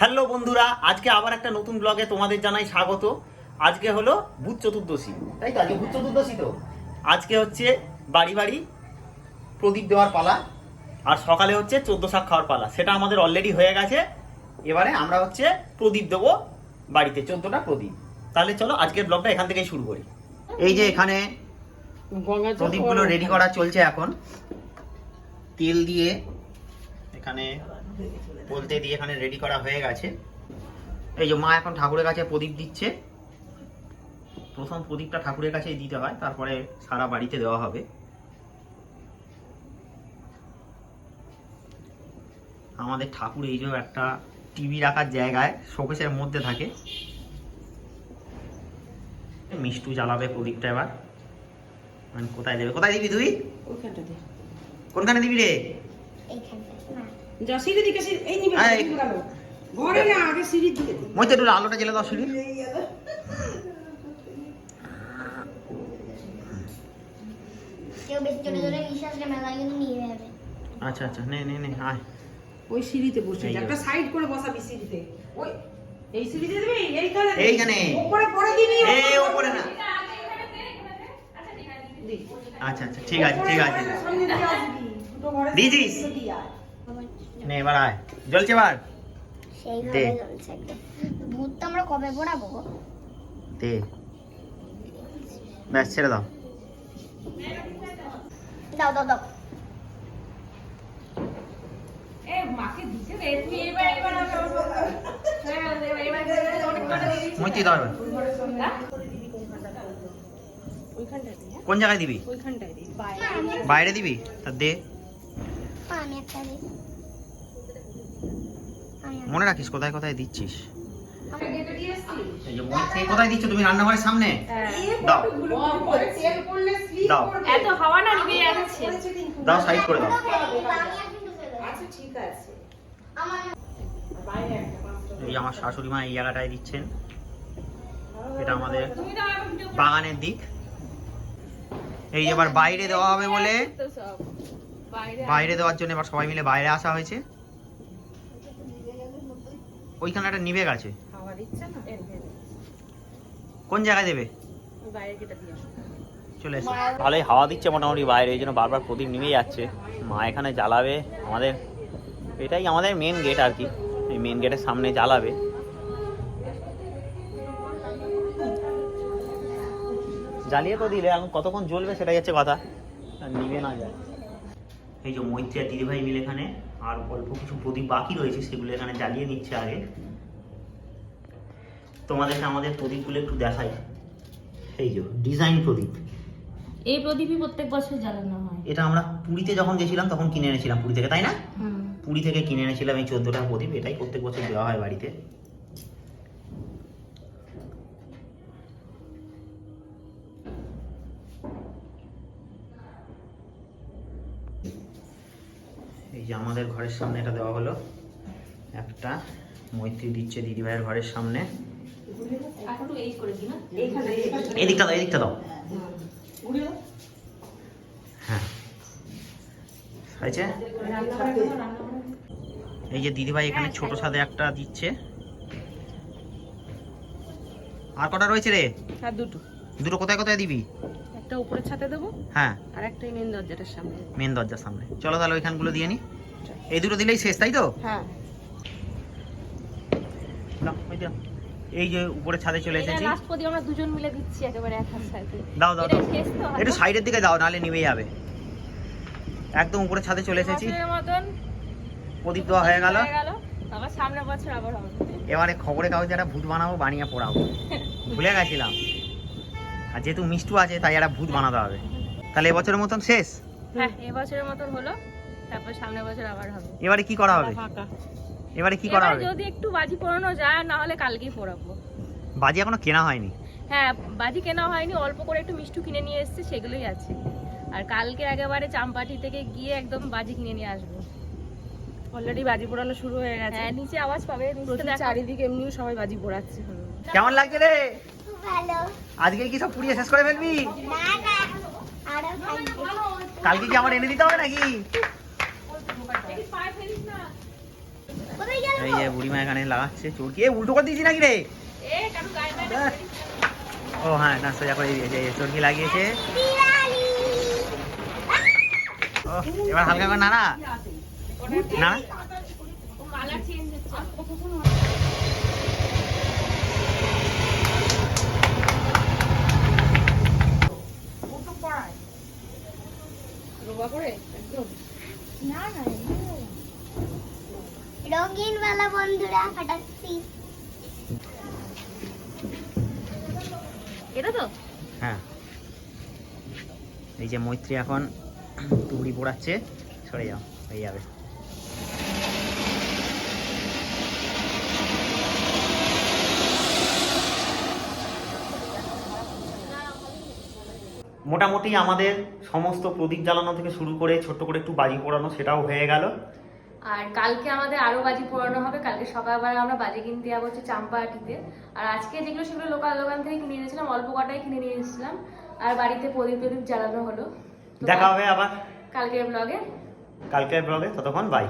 Hello বন্ধুরা আজকে আবার একটা নতুন ব্লগে তোমাদের জানাই স্বাগত। আজকে হলো ভূত চতুর্দশী। তাই তো আজকে ভূত চতুর্দশী তো? আজকে হচ্ছে বাড়ি বাড়ি প্রদীপ দেওয়ার পালা আর সকালে হচ্ছে চোদ্দ শাক খাওয়ার পালা। সেটা আমাদের অলরেডি হয়ে গেছে। এবারে আমরা হচ্ছে প্রদীপ দেবো বাড়িতে চোদ্দটা প্রদীপ। তাহলে চলো আজকের ব্লগটা এখান থেকেই শুরু করি। এই যে এখানে প্রদীপগুলো রেডি করা চলছে এখন। তেল দিয়ে এখানে বলতে দিয়ে এখানে রেডি করা হয়ে গেছে। এই যে মা এখন ঠাকুরের কাছে প্রদীপ দিচ্ছে। প্রথম প্রদীপটা ঠাকুরের কাছেই দিতে হয় তারপরে সারা বাড়িতে দেওয়া হবে। আমাদের ঠাকুর এই যে একটা টিভি রাখার জায়গায় শোকেসের মধ্যে থাকে। মিষ্টু জ্বালাবে প্রদীপটা এবার। মানে কোথায় দেবে? কোথায় দিবি তুই? কোনখানে দিবি রে? যা সিঁড়ি দিকে সিঁড়ি এই নিবে এই। এই ঘরে না আগে সিঁড়ির দিকে দে। মধ্যে একটু আলোটা জেলে দাও শুনি কেউ বেশি জোরে জোরে নিঃশ্বাস মেলা কিন্তু নিয়ে যাবে আচ্ছা আচ্ছা নে নে নে আয় ওই সিঁড়িতে বসে এই যা। একটা সাইড করে বসাবি সিঁড়িতে ওই এই সিঁড়িতে দিবি এইখানে দে। এইখানে। উপরে পরে দিবি এই ওপরে না আচ্ছা আচ্ছা ঠিক আছে ঠিক আছে সামনে দিয়ে আসবি। দুটো ঘরে দিয়েছিস? সামনে দিয়ে আয়। নে এবার আয়। জ্বলছে এবার? সেইভাবে দে। ভূত তো আমরা কবে পড়াবো দে। ব্যাস ছেড়ে দাও। দাও দাও দাও। হ্যাঁ? কোন জায়গায় দিবি? বাইরে দিবি? তা দে। আমি একটা দিই মনে রাখিস কোথায় কোথায় দিচ্ছিস? কোথায় দিচ্ছ? তুমি রান্নাঘরের সামনে? দাও। slip দাও। এত হাওয়া না নিভে যাচ্ছে। দাও সাইড করে দাও। আচ্ছা ঠিক আছে। আমার বাইরে একটা পাঁচটা এই আমার শাশুড়ি মা এই জায়গাটায় দিচ্ছেন। এটা আমাদের বাগানের দিক। এই যে এবার বাইরে দেওয়া হবে বলে। বাইরে বাইরে দেওয়ার জন্য এবার সবাই মিলে বাইরে আসা হয়েছে। ওইখানে একটা নিভে গেছে খাওয়া দিচ্ছে না? কোন জায়গায় দেবে। চলে এসো। ভালোই হাওয়া দিচ্ছে মোটামুটি বাইরে এই জন্য বারবার প্রদীপ নিভে যাচ্ছে। মা এখানে জ্বালাবে আমাদের এটাই আমাদের মেন গেট আর কি। এই মেন গেটের সামনে জ্বালাবে। জ্বালিয়ে তো দিলে এখন কতক্ষণ জ্বলবে সেটাই হচ্ছে কথা। আর নিভে না যায়। এই যে মৈত্রী আর দিদিভাই মিলে এখানে আর অল্প কিছু প্রদীপ বাকি রয়েছে সেগুলো এখানে জ্বালিয়ে নিচ্ছে আগে। তোমাদেরকে আমাদের প্রদীপগুলো একটু দেখাই। এই যে ডিজাইন প্রদীপ। এই প্রদীপই প্রত্যেক বছর জ্বালানো হয়। এটা আমরা পুরীতে যখন গেছিলাম তখন কিনে এনেছিলাম পুরী থেকে তাই না? পুরী থেকে কিনে এনেছিলাম এই চোদ্দটা প্রদীপ এটাই প্রত্যেক বছর দেওয়া হয় বাড়িতে। যে আমাদের ঘরের সামনে এটা দেওয়া হলো। একটা মৈত্রী দিচ্ছে দিদিভাইয়ের ঘরের সামনে। এই করে দিই না? এইখানে এইখানে। এদিকটা দাও এদিকটা দাও। হ্যাঁ। হয়েছে। এই যে দিদিভাই এখানে ছোট সাথে একটা দিচ্ছে। আর কটা রয়েছে রে? আর দুটো। দুটো কোথায় কোথায় দিবি? একটা উপরের ছাতে দেবো হ্যাঁ। আর একটা মেন দরজাটার সামনে। মেন দরজার সামনে। চলো তাহলে ওইখানগুলো দিয়ে নি। এই দুটো দিলেই শেষ তাই তো? হ্যাঁ। এই যে উপরে ছাদে চলে এসেছি। লাস্ট প্রদীপ আমরা দুজন মিলে দিচ্ছি একেবারে এক সাথে দাও দাও একটু সাইডের দিকে দাও নিভে যাবে। একদম উপরে ছাদে চলে এসেছি। প্রদীপ দেওয়া হয়ে গেল। আবার সামনের বছর আবার হবে। এবারে খবরে কাগজে একটা ভূত বানাবো বানিয়ে পড়াবো। ভুলে গেছিলাম। আর যেহেতু মিষ্টু আছে তাই একটা ভূত বানাতে হবে। তাহলে এবছরের মতন শেষ? হ্যাঁ এই বছরের মতন হলো। তারপর সামনের বছর আবার হবে। এবারে কি করা হবে? এবারে কি করা হবে? যদি একটু বাজি পোড়ানো যায় না হলে কালকেই পোড়াবো। বাজি এখনও কেনা হয়নি? হ্যাঁ বাজি কেনা হয়নি অল্প করে একটু মিষ্টি কিনে নিয়ে এসেছে সেগুলোই আছে। আর কালকে একেবারে চাম্পাটি থেকে গিয়ে একদম বাজি কিনে নিয়ে আসব। অলরেডি বাজি পোড়ানো শুরু হয়ে গেছে। হ্যাঁ নিচে আওয়াজ পাবে নিচে দেখো। চারিদিকে এমনিও সবাই বাজি পোড়াচ্ছে। কেমন লাগছে রে? খুব ভালো। আজকে কি সব পুড়িয়ে শেষ করে ফেলবি? না না আরও কালকে কি আমার এনে দিতে হবে নাকি পায়ে ফেলিস না কোথায় গেল এই যে বুড়িমা এখানে লাগাচ্ছে চোরকি এ উল্টো করে দিয়েছি নাকি রে? এ কারও গায়ে গায়ে দেখ। ও হ্যাঁ না সোজা করে দিয়েছে। চোরকি লাগিয়েছে? ও এবার হালকা করে নাড়া। না ও কালার চেঞ্জ হচ্ছে রোবা করে একদম না না রঙিন বেলা বন্ধুরা ফাটাচ্ছি এটা তো? হ্যাঁ। এই যে মৈত্রী এখন তুবড়ি পোড়াচ্ছে সরে যাও হয়ে যাবে। মোটামুটি আমাদের সমস্ত প্রদীপ জ্বালানো থেকে শুরু করে ছোট্ট করে একটু বাজি পোড়ানো সেটাও হয়ে গেল। আর কালকে আমাদের আরও বাজি পোড়ানো হবে কালকে সকালবেলা আমরা বাজি কিনতে যাব হচ্ছে চাম্পাহাটিতে। আর আজকে যেগুলো সেগুলো লোকাল দোকান থেকে কিনে এনেছিলাম অল্প কটাই কিনে নিয়ে এসেছিলাম। আর বাড়িতে প্রদীপ প্রদীপ জ্বালানো হলো। দেখা হবে আবার। কালকের ব্লগে কালকের ব্লগে ততক্ষণ বাই